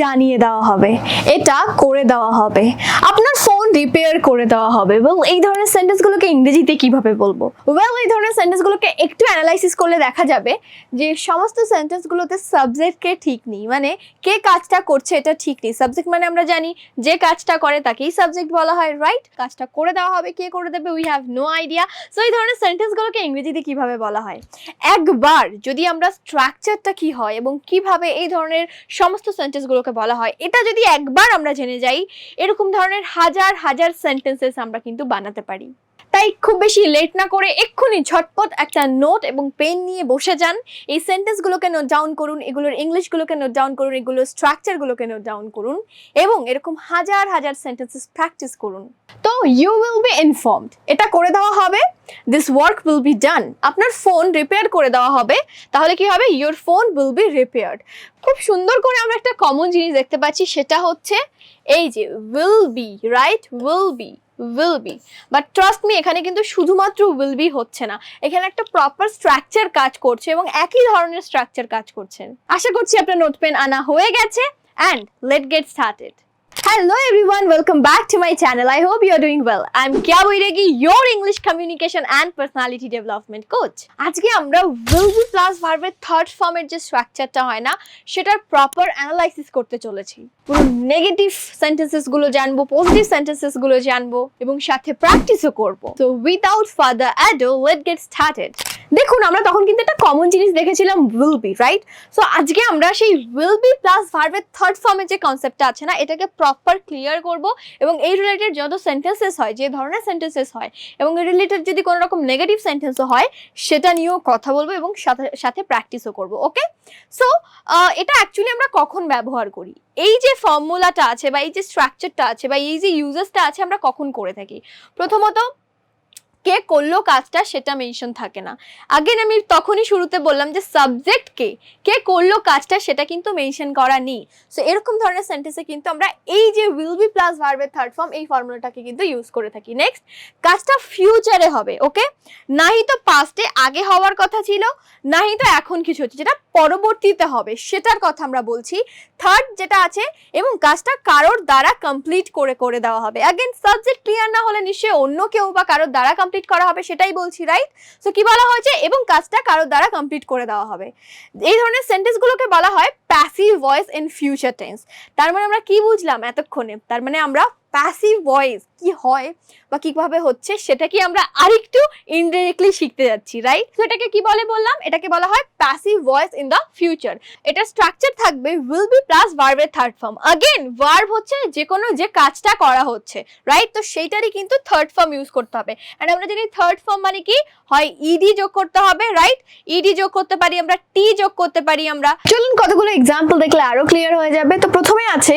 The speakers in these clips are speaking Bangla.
জানিয়ে দেওয়া হবে। এটা করে দেওয়া হবে। আপনার ফোন রিপেয়ার করে দেওয়া হবে। ওয়েল এই ধরনের সেন্টেন্সগুলোকে ইংরেজিতে কীভাবে বলব? ওয়েল এই ধরনের সেন্টেন্সগুলোকে একটু অ্যানালাইসিস করলে দেখা যাবে যে সমস্ত সেন্টেন্সগুলোতে সাবজেক্টকে ঠিক নেই। মানে কে কাজটা করছে এটা ঠিক নেই। সাবজেক্ট মানে আমরা জানি যে কাজটা করে তাকেই সাবজেক্ট বলা হয় রাইট কাজটা করে দেওয়া হবে, কে করে দেবে? We have no idea so এই ধরনের সেন্টেন্সগুলোকে ইংরেজিতে কীভাবে বলা হয়? একবার যদি আমরা স্ট্রাকচারটা কি হয় এবং কীভাবে এই ধরনের সমস্ত সেন্টেন্সগুলোকে বলা হয়। এটা যদি একবার আমরা জেনে যাই, এরকম ধরনের হাজার হাজার সেন্টেন্সেস আমরা কিন্তু বানাতে পারি। তাই খুব বেশি লেট না করে এক্ষুনি ঝটপট একটা নোট এবং পেন নিয়ে বসে যান। এই সেন্টেন্সগুলোকে নোট ডাউন করুন, এগুলোর ইংলিশগুলোকে নোট ডাউন করুন, এগুলোর স্ট্রাকচারগুলোকে নোট ডাউন করুন এবং এরকম হাজার হাজার সেন্টেন্সেস প্র্যাকটিস করুন। তো ইউ উইল বি ইনফর্মড এটা করে দেওয়া হবে। This work will be done আপনার ফোন রিপেয়ার করে দেওয়া হবে। তাহলে কি হবে? Your phone will be repaired খুব সুন্দর করে আমরা একটা কমন জিনিস দেখতে পাচ্ছি, সেটা হচ্ছে এই যে will be right will be will be but trust me এখানে কিন্তু শুধুমাত্র উইল বি হচ্ছে না। এখানে একটা প্রপার স্ট্রাকচার কাজ করছে এবং একই ধরনের স্ট্রাকচার কাজ করছেন আশা করছি আপনার নোট পেন আনা হয়ে গেছে and let get started Hello everyone, welcome back to my channel. I hope you are doing well. I'm Kya Boiregi, your English communication and personality development coach. আজকে আমরা will be plus verb এর থার্ড ফর্মের যে স্ট্রাকচারটা হয় না সেটার প্রপার অ্যানালাইসিস করতে চলেছি পুরো নেগেটিভ সেন্টেন্সেসগুলো জানব পজিটিভ সেন্টেন্সেসগুলো জানব এবং সাথে প্র্যাকটিসও করব তো without further ado let get started দেখুন, আমরা তখন কিন্তু একটা কমন জিনিস দেখেছিলাম উইল বি রাইট সো আজকে আমরা সেই উইল বি প্লাস ভার্বের থার্ড ফর্মের যে কনসেপ্টটা আছে না, এটাকে প্রপার ক্লিয়ার করব এবং এই রিলেটেড যত সেন্টেন্সেস হয়, যে ধরনের সেন্টেন্সেস হয় এবং এর রিলেটেড যদি কোনো রকম নেগেটিভ সেন্টেন্সও হয়, সেটা নিয়েও কথা বলব এবং সাথে সাথে প্র্যাকটিসও করব ওকে সো এটা অ্যাকচুয়ালি আমরা কখন ব্যবহার করি? এই যে ফর্মুলাটা আছে বা এই যে স্ট্রাকচারটা আছে বা এই যে ইউজেসটা আছে, আমরা কখন করে থাকি? প্রথমত কে করল কাজটা সেটা মেনশন থাকে না। আগেন আমি তখনই শুরুতে বললাম যে সাবজেক্ট কে কে করল কাজটা সেটা কিন্তু মেনশন করা নেই। সো এরকম ধরনের সেন্টেন্সে কিন্তু আমরা এই যে উইল বি প্লাস ভার্বের থার্ড ফর্ম এই ফর্মুলাটাকে কিন্তু ইউজ করে থাকি। নেক্সট কাজটা ফিউচারে হবে ওকে নাহি তো পাস্টে আগে হওয়ার কথা ছিল, নাহি তো এখন কিছু হচ্ছে, যেটা পরবর্তীতে হবে, সেটার কথা আমরা বলছি। থার্ড যেটা আছে, এবং কাজটা কারোর দ্বারা কমপ্লিট করে করে দেওয়া হবে। অ্যাগেন সাবজেক্ট ক্লিয়ার না হলে নিশ্চয়ই অন্য কেউ বা কারোর দ্বারা কমপ্লিট করা হবে সেটাই বলছি রাইট সো কি বলা হয়েছে? এবং কাজটা কারোর দ্বারা কমপ্লিট করে দেওয়া হবে। এই ধরনের সেন্টেন্সগুলোকে বলা হয় passive voice in future tense তার মানে আমরা কি বুঝলাম এতক্ষণে? তার মানে আমরা প্যাসিভ ভয়েস কি হয় বা কীভাবে হচ্ছে সেটা কি আমরা আরেকটু ইনডিরেক্টলি শিখতে যাচ্ছি রাইট তো এটাকে কি বলে বললাম? এটাকে বলা হয় passive voice in the future এটা স্ট্রাকচার থাকবে উইল বি প্লাস ভার্বের থার্ড ফর্ম আগেন ভার্ব হচ্ছে যে কোনো যে কাজটা করা হচ্ছে রাইট তো সেইটারই কিন্তু থার্ড ফর্ম ইউজ করতে হবে। অ্যান্ড আমরা যদি থার্ড ফর্ম মানে কি? হয় ইডি যোগ করতে হবে রাইট ইডি যোগ করতে পারি আমরা টি যোগ করতে পারি আমরা। চলুন কতগুলো এক্সাম্পল দেখলে আরও ক্লিয়ার হয়ে যাবে। তো প্রথমে আছে,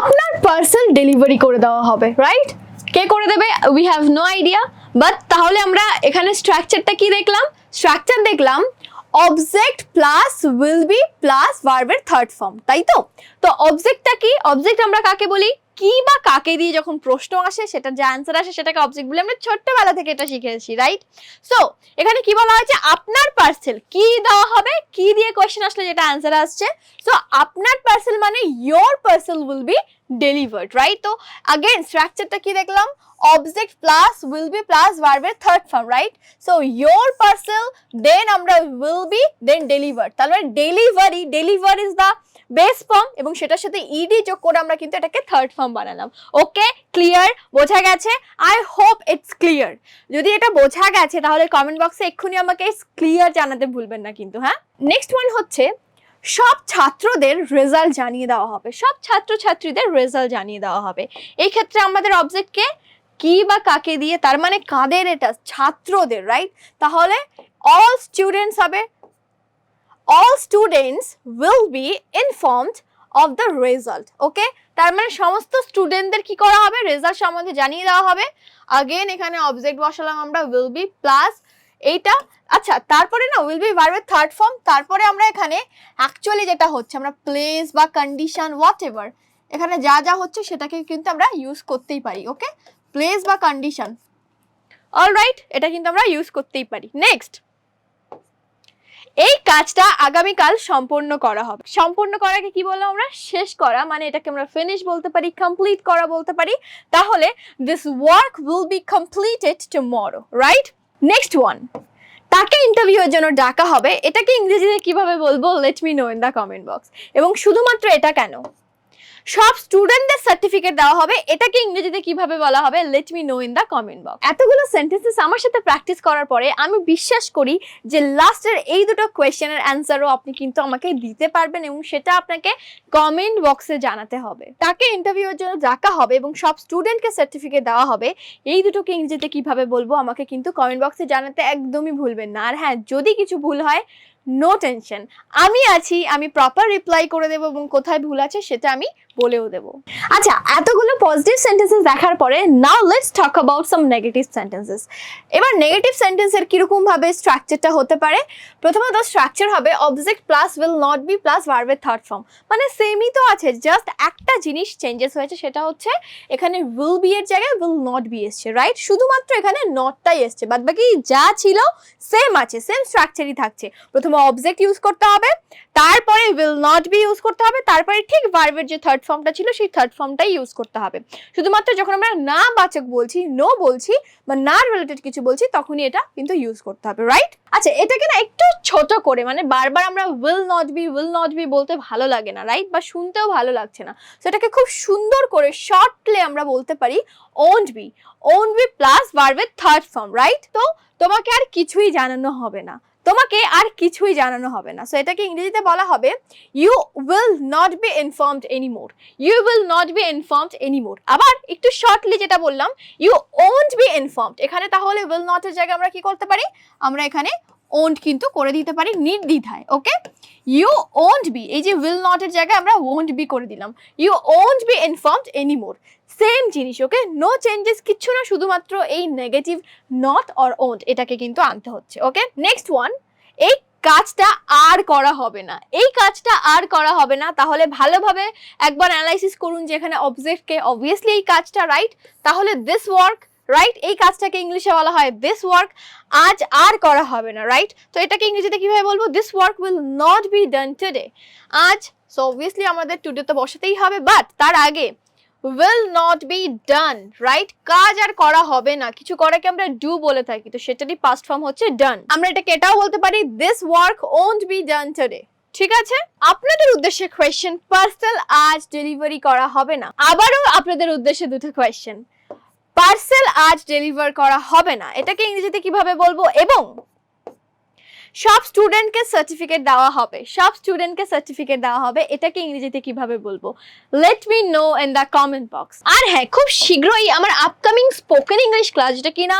আপনার পার্সেল ডেলিভারি করে দেওয়া হবে রাইট কে করে দেবে? We have no idea but তাহলে আমরা এখানে স্ট্রাকচারটা কি দেখলাম? স্ট্রাকচার দেখলাম object plus will be plus ভার্বের থার্ড ফর্ম তাই তো? তো অবজেক্টটা কি? অবজেক্ট আমরা কাকে বলি? কি বা কাকে দিয়ে যখন প্রশ্ন আসে, সেটা যে অ্যান্সার আসে, সেটাকে অবজেক্ট বলে আমরা ছোট্টবেলা থেকে এটা শিখেছি রাইট সো এখানে কি বলা হয়েছে? আপনার পার্সেল কি দেওয়া হবে? কি দিয়ে কোয়েশ্চেন আসলে যেটা অ্যান্সার আসছে? সো আপনার পার্সেল মানে your parcel will be delivered right তো আগেন স্ট্রাকচারটা কি দেখলাম? Object plus will be plus ভার্বের third form right so your parcel then আমরা উইল বি দেন ডেলিভার তাহলে delivery deliver is the base form এবং সেটার সাথে ইডি যোগ করে আমরা কিন্তু এটাকে থার্ড ফর্ম বানালাম। ওকে? ক্লিয়ার বোঝা গেছে? আই হোপ ইটস ক্লিয়ার যদি এটা বোঝা গেছে, তাহলে কমেন্ট বক্সে এক্ষুনি আমাকে ক্লিয়ার জানাতে ভুলবেন না কিন্তু হ্যাঁ? নেক্সট ওয়ান হচ্ছে, সব ছাত্রদের রেজাল্ট জানিয়ে দেওয়া হবে। সব ছাত্রছাত্রীদের রেজাল্ট জানিয়ে দেওয়া হবে। এই ক্ষেত্রে আমাদের অবজেক্টকে কি? বা কাকে দিয়ে? তার মানে কাদের এটা? ছাত্রদের রাইট তাহলে অল স্টুডেন্টস হবে all students will be informed of the result okay তার মানে সমস্ত স্টুডেন্টদের কি করা হবে? রেজাল্ট সম্বন্ধে জানিয়ে দেওয়া হবে। আগেন এখানে অবজেক্ট বসালাম আমরা উইল বি প্লাস এইটা। আচ্ছা তারপরে না উইল বি ভার্বের থার্ড ফর্ম তারপরে আমরা এখানে অ্যাকচুয়ালি যেটা হচ্ছে, আমরা প্লেস বা কন্ডিশন হোয়াট এভার এখানে যা যা হচ্ছে সেটাকে কিন্তু আমরা ইউজ করতেই পারি ওকে প্লেস বা কন্ডিশন অল রাইট এটা কিন্তু আমরা ইউজ করতেই পারি। নেক্সট এই কাজটা আগামীকাল সম্পূর্ণ করা হবে। সম্পন্ন করাকে কি বললাম আমরা? শেষ করা মানে এটাকে আমরা ফিনিশ বলতে পারি কমপ্লিট করা বলতে পারি। তাহলে this work will be completed tomorrow right next one তাকে ইন্টারভিউয়ের জন্য ডাকা হবে। এটাকে ইংরেজিতে কীভাবে বলব? Let me know in the comment box এবং শুধুমাত্র এটা কেন? সব স্টুডেন্টদের সার্টিফিকেট দেওয়া হবে। এটাকে ইংরেজিতে কীভাবে বলা হবে? Let me know in the comment box এতগুলো সেন্টেন্সেস আমার সাথে প্র্যাকটিস করার পরে আমি বিশ্বাস করি যে লাস্টের এই দুটো কোয়েশ্চেনের অ্যান্সারও আপনি কিন্তু আমাকে দিতে পারবেন এবং সেটা আপনাকে কমেন্ট বক্সে জানাতে হবে। তাকে ইন্টারভিউয়ের জন্য ডাকা হবে এবং সব স্টুডেন্টকে সার্টিফিকেট দেওয়া হবে। এই দুটোকে ইংরেজিতে কীভাবে বলব আমাকে কিন্তু কমেন্ট বক্সে জানাতে একদমই ভুলবেন না। আর হ্যাঁ যদি কিছু ভুল হয় নো টেনশন আমি আছি, আমি প্রপার রিপ্লাই করে দেবো এবং কোথায় ভুল আছে সেটা আমি বলেও দেবো। আচ্ছা এতগুলো পজিটিভ সেন্টেন্সেস দেখার পরে now let's talk about some negative sentences এবার নেগেটিভ সেন্টেন্সের কীরকম ভাবে স্ট্রাকচারটা হতে পারে? প্রথমত স্ট্রাকচার হবে object plus will not be plus ভার্বের থার্ড ফর্ম মানে সেমই তো আছে জাস্ট একটা জিনিস চেঞ্জেস হয়েছে, সেটা হচ্ছে এখানে উইল বি এর জায়গায় উইল নট বি এসছে রাইট শুধুমাত্র এখানে নটটাই এসছে বাদ বাকি যা ছিল সেম আছে সেম স্ট্রাকচারই থাকছে। প্রথমে অবজেক্ট ইউজ করতে হবে, তারপরে উইল নট বি ইউজ করতে হবে, তারপরে ঠিক ভার্বের যে থার্ড ফর্মটা ছিল, সেই থার্ড ফর্মটাই ইউজ করতে হবে। শুধুমাত্র যখন আমরা না বাচক বলছি নো বলছি বা না রিলেটেড কিছু বলছি, তখনই এটা কিন্তু ইউজ করতে হবে রাইট আচ্ছা এটাকে না একটু ছোট করে মানে বারবার আমরা will not be will not be বলতে ভালো লাগে না রাইট বা শুনতেও ভালো লাগছে না। সেটাকে খুব সুন্দর করে শর্টলে আমরা বলতে পারি won't be won't be plus ভার্বের থার্ড ফর্ম রাইট তো তোমাকে আর কিছুই জানানো হবে না। তোমাকে আর কিছুই জানানো হবে না। সো এটাকে ইংরেজিতে বলা হবে you will not be informed anymore you will not be informed anymore আবার একটু শর্টলি যেটা বললাম ইউ ওন্ট বি ইনফর্মড এখানে তাহলে উইল নট এর জায়গায় আমরা কি করতে পারি? আমরা এখানে ওন্ট কিন্তু করে দিতে পারি নির্দ্বিধায় ওকে ইউ ওন্ট বি এই যে উইল নটের জায়গায় আমরা ওন্ট বি করে দিলাম। You won't be informed anymore same জিনিস ওকে নো চেঞ্জেস কিচ্ছু না, শুধুমাত্র এই নেগেটিভ নট অর ওন্ট এটাকে কিন্তু আনতে হচ্ছে ওকে নেক্সট ওয়ান এই কাজটা আর করা হবে না। এই কাজটা আর করা হবে না, তাহলে ভালোভাবে একবার অ্যানালাইসিস করুন যে এখানে অবজেক্টকে অবভিয়াসলি এই কাজটা রাইট তাহলে দিস ওয়ার্ক রাইট এই কাজটাকে ইংলিশে বলা হয় দিস ওয়ার্ক আজ আর করা হবে না রাইট তো এটাকে ইংরেজিতে কীভাবে বলব? This work will not be done today আজ সো অবভিয়াসলি আমাদের টুডে তো বসাতেই হবে বাট তার আগে will not be done right কাজ আর করা হবে না, কিছু করাকে আমরা ডু বলে থাকি, তো সেটারই পাস্ট ফর্ম হচ্ছে ডান আমরা এটাকে এটাও বলতে পারি this work won't be done today ঠিক আছে? আপনাদের উদ্দেশ্যে কোয়েশ্চেন পার্সেল আজ ডেলিভারি করা হবে না। আবারও আপনাদের উদ্দেশ্যে দুটো কোয়েশ্চেন পার্সেল আজ ডেলিভার করা হবে না। এটাকে ইংরেজিতে কীভাবে বলব? এবং সব স্টুডেন্টকে সার্টিফিকেট দেওয়া হবে। সব স্টুডেন্টকে সার্টিফিকেট দেওয়া হবে। এটাকে ইংরেজিতে কীভাবে বলব? Let me know in the comment box আর হ্যাঁ খুব শীঘ্রই আমার আপকামিং স্পোকেন ইংলিশ ক্লাস যেটা কিনা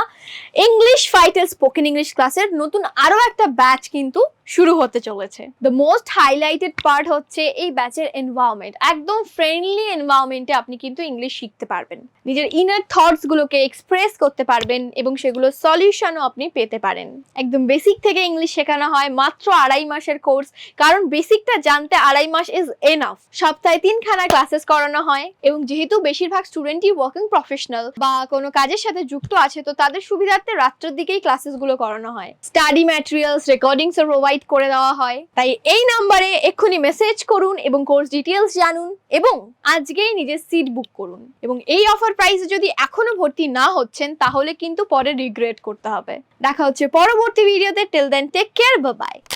ইংলিশ ফাইটের স্পোকেন ইংলিশ ক্লাসের নতুন আরও একটা ব্যাচ কিন্তু শুরু হতে চলেছে। দ্য মোস্ট হাইলাইটেড পার্ট হচ্ছে এই ব্যাচের এনভায়রনমেন্ট একদম ফ্রেন্ডলি এনভায়রনমেন্টে আপনি কিন্তু ইংলিশ শিখতে পারবেন। নিজের ইনার থটস গুলোকে এক্সপ্রেস করতে পারবেন এবং সেগুলো সলিউশনও আপনি পেতে পারেন। একদম বেসিক থেকে ইংলিশ শেখানো হয় মাত্র আড়াই মাসের কোর্স। কারণ বেসিকটা জানতে আড়াই মাস ইজ এনাফ সপ্তাহে তিনখানা ক্লাসেস করানো হয় এবং যেহেতু বেশিরভাগ স্টুডেন্টই ওয়ার্কিং প্রফেশনাল বা কোনো কাজের সাথে যুক্ত আছে, তো তাদের সুবিধার্থে রাত্রের দিকেই ক্লাসেসগুলো করানো হয়। স্টাডি ম্যাটেরিয়ালস রেকর্ডিংস প্রোভাইড করে দেওয়া হয়। তাই এই নাম্বারে এক্ষুনি মেসেজ করুন এবং কোর্স ডিটেলস জানুন এবং আজকেই নিজের সিট বুক করুন। এবং এই অফার প্রাইসে যদি এখনও ভর্তি না হচ্ছেন, তাহলে কিন্তু পরে রিগ্রেট করতে হবে। দেখা হচ্ছে পরবর্তী ভিডিওতে till then take take care bye